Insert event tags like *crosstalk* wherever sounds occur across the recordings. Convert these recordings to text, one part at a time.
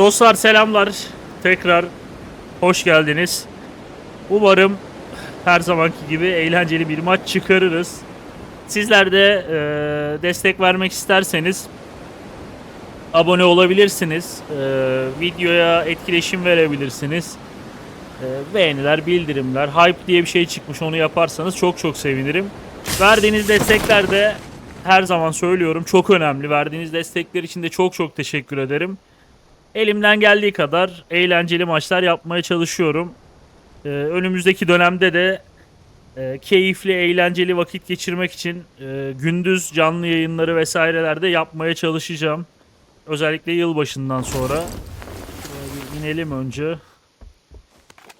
Dostlar selamlar. Tekrar hoş geldiniz. Umarım her zamanki gibi eğlenceli bir maç çıkarırız. Sizler de e, destek vermek isterseniz abone olabilirsiniz. E, videoya etkileşim verebilirsiniz. E, beğeniler, bildirimler, hype diye bir şey çıkmış onu yaparsanız çok çok sevinirim. Verdiğiniz destekler de her zaman söylüyorum çok önemli. Verdiğiniz destekler için de çok çok teşekkür ederim. Elimden geldiği kadar eğlenceli maçlar yapmaya çalışıyorum. Ee, önümüzdeki dönemde de e, keyifli, eğlenceli vakit geçirmek için e, gündüz canlı yayınları vesairelerde yapmaya çalışacağım. Özellikle yılbaşından sonra. Ee, bir inelim önce.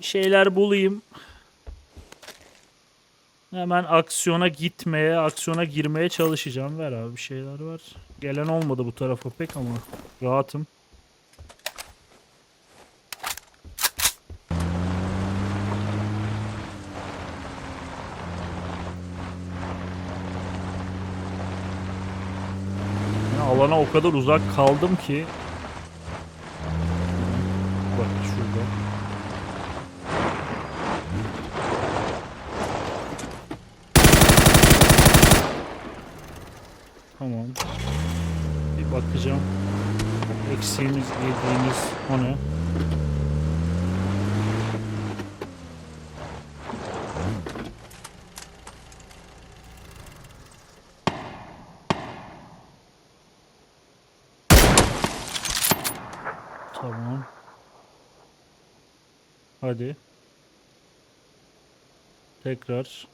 Şeyler bulayım. Hemen aksiyona gitmeye, aksiyona girmeye çalışacağım. Ver abi bir şeyler var. Gelen olmadı bu tarafa pek ama rahatım. Alana o kadar uzak kaldım ki. Bak şurada. Tamam. Bir bakacağım. Eksiğimiz, yediğimiz o ne? Tamam. Hadi. Tekrar.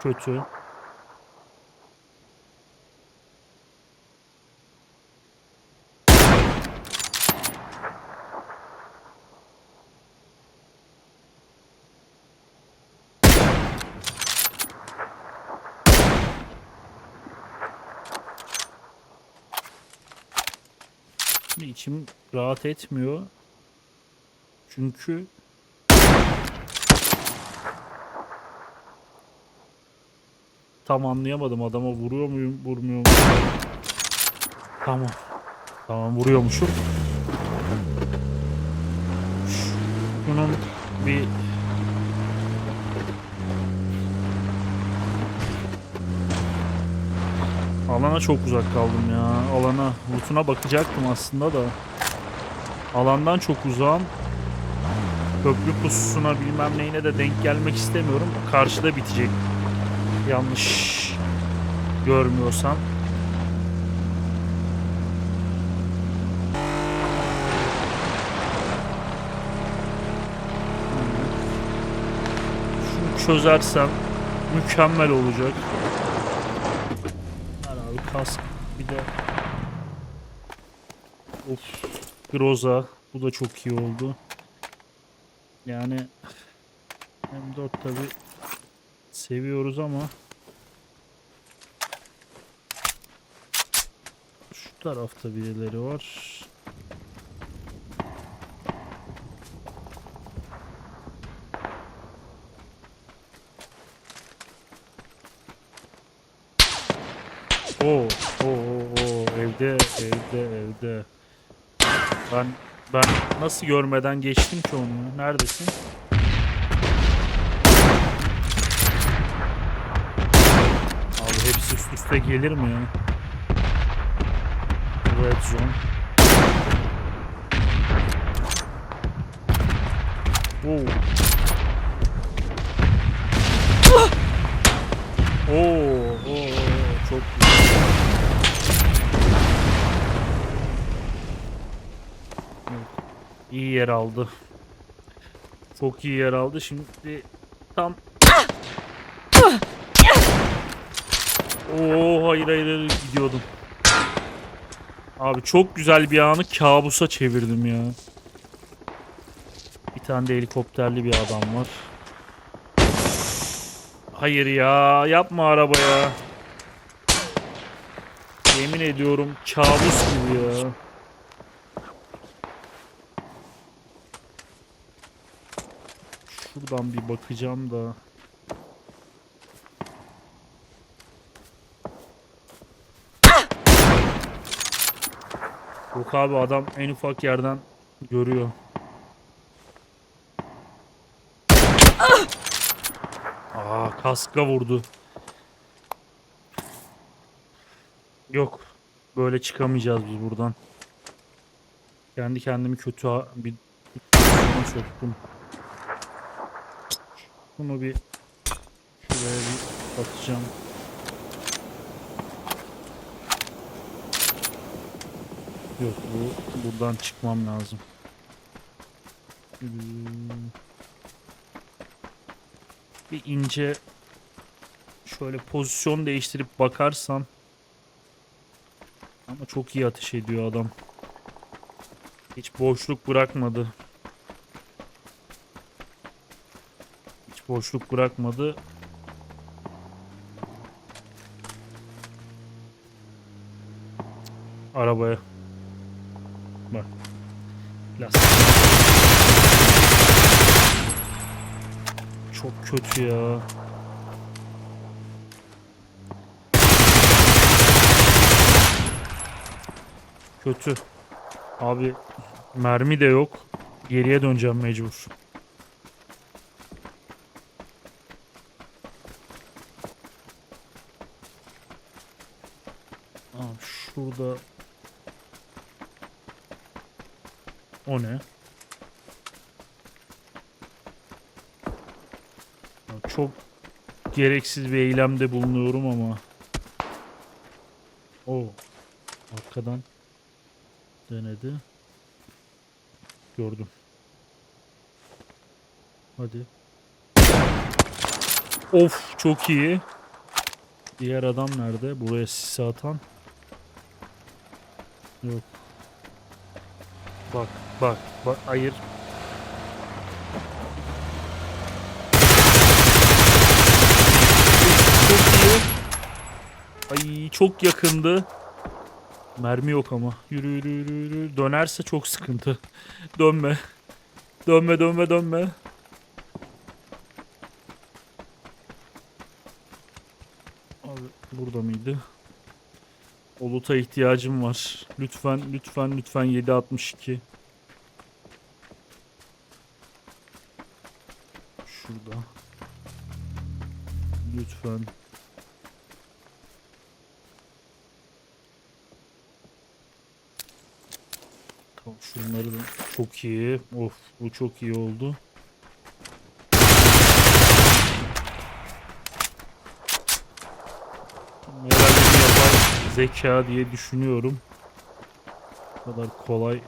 Kötü. İçim rahat etmiyor. Çünkü tam anlayamadım adama vuruyor muyum, vurmuyor muyum? Tamam. Tamam vuruyormuşum. Bunun bir Alana çok uzak kaldım ya. Alana, lootuna bakacaktım aslında da. Alandan çok uzağım. Köprü pususuna bilmem neyine de denk gelmek istemiyorum. Karşıda bitecek. Yanlış görmüyorsam. Şunu çözersem mükemmel olacak. Abi kask bir de Of Groza bu da çok iyi oldu. Yani M4 tabi seviyoruz ama şu tarafta birileri var. Oo, oo, oo, evde, evde, evde. Ben ben nasıl görmeden geçtim ki onu? Neredesin? Abi hepsi üst üste gelir mi ya? Red zone. Oo. Oo, oo, oo, çok güzel. İyi yer aldı. Çok iyi yer aldı. Şimdi tam Oo hayır hayır, gidiyordum. Abi çok güzel bir anı kabusa çevirdim ya. Bir tane de helikopterli bir adam var. Hayır ya yapma arabaya. Yemin ediyorum kabus gibi ya. Şuradan bir bakacağım da. Yok abi adam en ufak yerden görüyor. Aa kaska vurdu. Yok. Böyle çıkamayacağız biz buradan. Kendi kendimi kötü bir soktum. Bunu bir şuraya bir atacağım. Yok bu buradan çıkmam lazım. Hmm. Bir ince şöyle pozisyon değiştirip bakarsam ama çok iyi ateş ediyor adam. Hiç boşluk bırakmadı. Boşluk bırakmadı. Arabaya. Bak. Lastik. Çok kötü ya. Kötü. Abi mermi de yok. Geriye döneceğim mecbur. Abi şurada O ne? Çok gereksiz bir eylemde bulunuyorum ama. O arkadan denedi. Gördüm. Hadi. Of çok iyi. Diğer adam nerede? Buraya sisi atan. Yok. Bak bak bak hayır. Çok iyi. Ay çok yakındı. Mermi yok ama. Yürü yürü yürü yürü. Dönerse çok sıkıntı. *laughs* Dönme. Dönme dönme dönme. Abi burada mıydı? Olut'a ihtiyacım var. Lütfen lütfen lütfen 762. Şurada. Lütfen. Tamam şunları da çok iyi. Of bu çok iyi oldu. Zeka diye düşünüyorum. Bu kadar kolay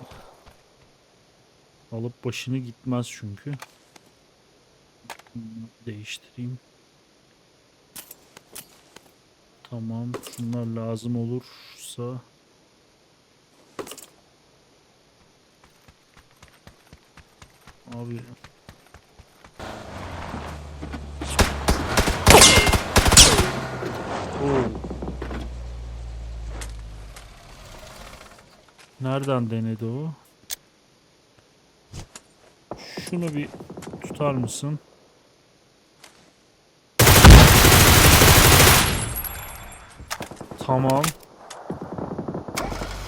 alıp başını gitmez çünkü. Değiştireyim. Tamam. Şunlar lazım olursa Abi Oo. Nereden denedi o? Şunu bir tutar mısın? Tamam.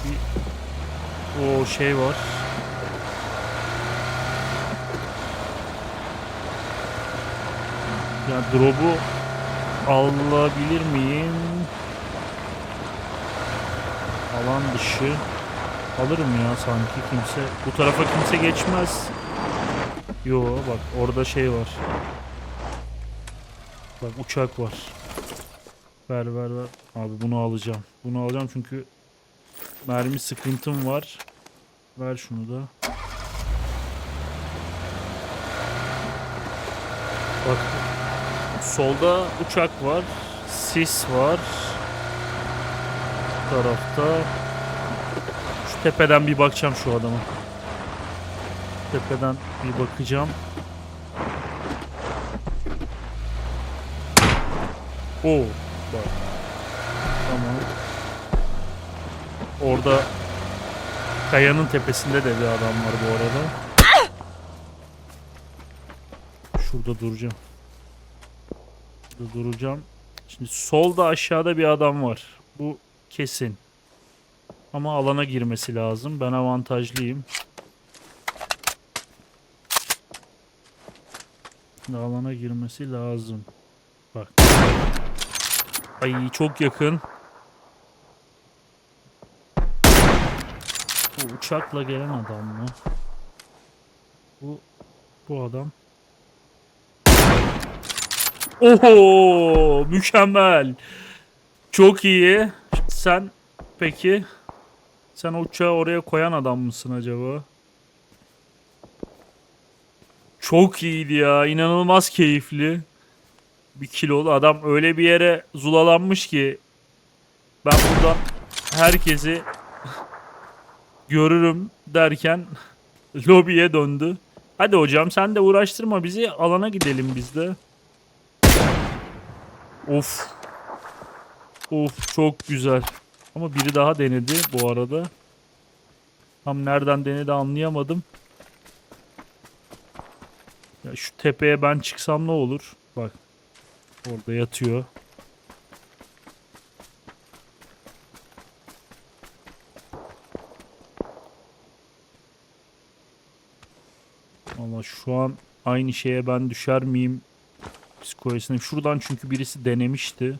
Bir o şey var. Ya drop'u alabilir miyim? Alan dışı. Alırım ya sanki kimse. Bu tarafa kimse geçmez. Yo bak orada şey var. Bak uçak var. Ver ver ver. Abi bunu alacağım. Bunu alacağım çünkü mermi sıkıntım var. Ver şunu da. Bak solda uçak var. Sis var. Bu tarafta. Tepeden bir bakacağım şu adama. Tepeden bir bakacağım. Oo, bak. Tamam. Orada kayanın tepesinde de bir adam var bu arada. Şurada duracağım. Şurada duracağım. Şimdi solda aşağıda bir adam var. Bu kesin. Ama alana girmesi lazım. Ben avantajlıyım. Alana girmesi lazım. Bak. Ay çok yakın. Bu uçakla gelen adam mı? Bu bu adam. Oho mükemmel. Çok iyi. Sen peki sen uçağı oraya koyan adam mısın acaba? Çok iyiydi ya. inanılmaz keyifli. Bir kilolu adam öyle bir yere zulalanmış ki ben buradan herkesi görürüm derken *laughs* lobiye döndü. Hadi hocam sen de uğraştırma bizi alana gidelim biz de. Of. Of çok güzel. Ama biri daha denedi bu arada. Tam nereden denedi anlayamadım. Ya şu tepeye ben çıksam ne olur? Bak. Orada yatıyor. Ama şu an aynı şeye ben düşer miyim? Psikolojisine. Şuradan çünkü birisi denemişti.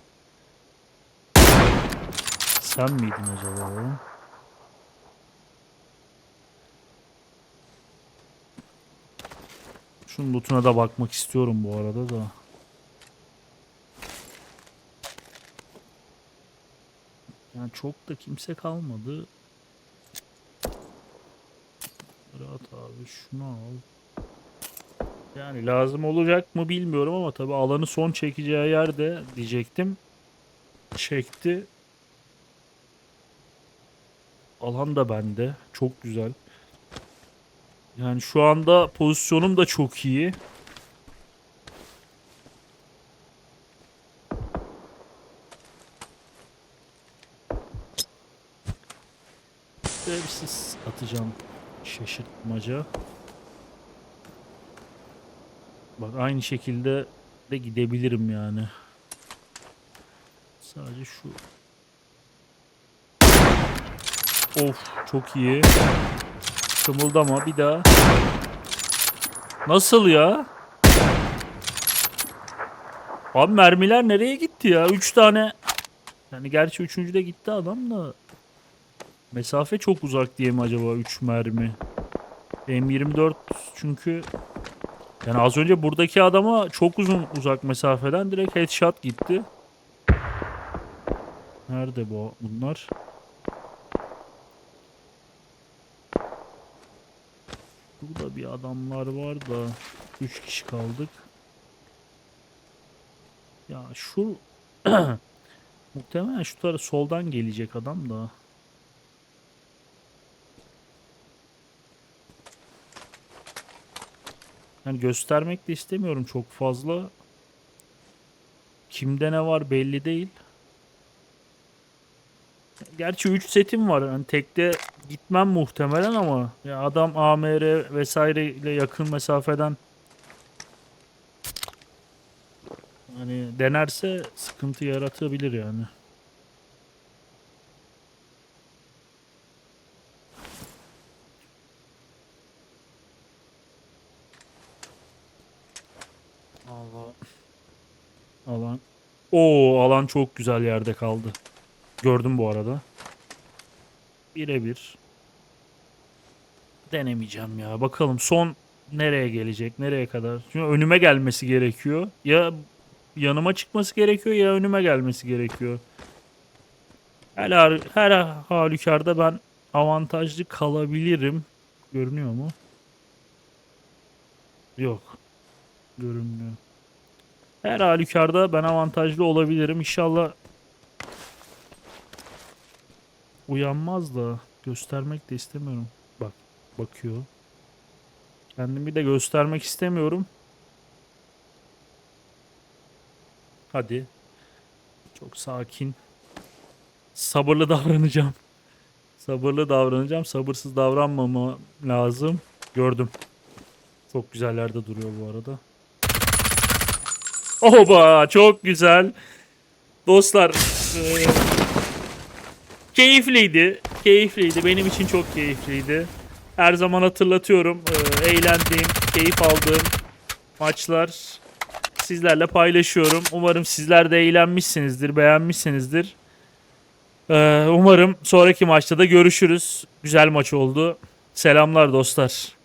Sen miydin acaba o? Şunun lootuna da bakmak istiyorum bu arada da. Yani çok da kimse kalmadı. Rahat abi şunu al. Yani lazım olacak mı bilmiyorum ama tabi alanı son çekeceği yerde diyecektim. Çekti. Alan da bende. Çok güzel. Yani şu anda pozisyonum da çok iyi. Sevsiz atacağım şaşırtmaca. Bak aynı şekilde de gidebilirim yani. Sadece şu. Of çok iyi. Kımıldama bir daha. Nasıl ya? Abi mermiler nereye gitti ya? 3 tane. Yani gerçi üçüncü de gitti adam da. Mesafe çok uzak diye mi acaba 3 mermi? M24 çünkü yani az önce buradaki adama çok uzun uzak mesafeden direkt headshot gitti. Nerede bu bunlar? Burada bir adamlar var da 3 kişi kaldık. Ya şu *clears throat* muhtemelen şu tarafa soldan gelecek adam da. Yani göstermek de istemiyorum çok fazla. Kimde ne var belli değil. Gerçi 3 setim var. Hani tekte gitmem muhtemelen ama ya adam AMR vesaire ile yakın mesafeden hani denerse sıkıntı yaratabilir yani. Allah. Alan. Oo alan çok güzel yerde kaldı. Gördüm bu arada. Birebir. Denemeyeceğim ya. Bakalım son nereye gelecek? Nereye kadar? Çünkü önüme gelmesi gerekiyor. Ya yanıma çıkması gerekiyor ya önüme gelmesi gerekiyor. Her, her halükarda ben avantajlı kalabilirim. Görünüyor mu? Yok. Görünmüyor. Her halükarda ben avantajlı olabilirim. İnşallah uyanmaz da göstermek de istemiyorum. Bak bakıyor. Kendimi de göstermek istemiyorum. Hadi. Çok sakin. Sabırlı davranacağım. Sabırlı davranacağım. Sabırsız davranmama lazım. Gördüm. Çok güzel yerde duruyor bu arada. Oba çok güzel. Dostlar eee, keyifliydi. keyifliydi. Benim için çok keyifliydi. Her zaman hatırlatıyorum. e, eğlendiğim, keyif aldığım maçlar sizlerle paylaşıyorum. Umarım sizler de eğlenmişsinizdir, beğenmişsinizdir. E, umarım sonraki maçta da görüşürüz. Güzel maç oldu. Selamlar dostlar.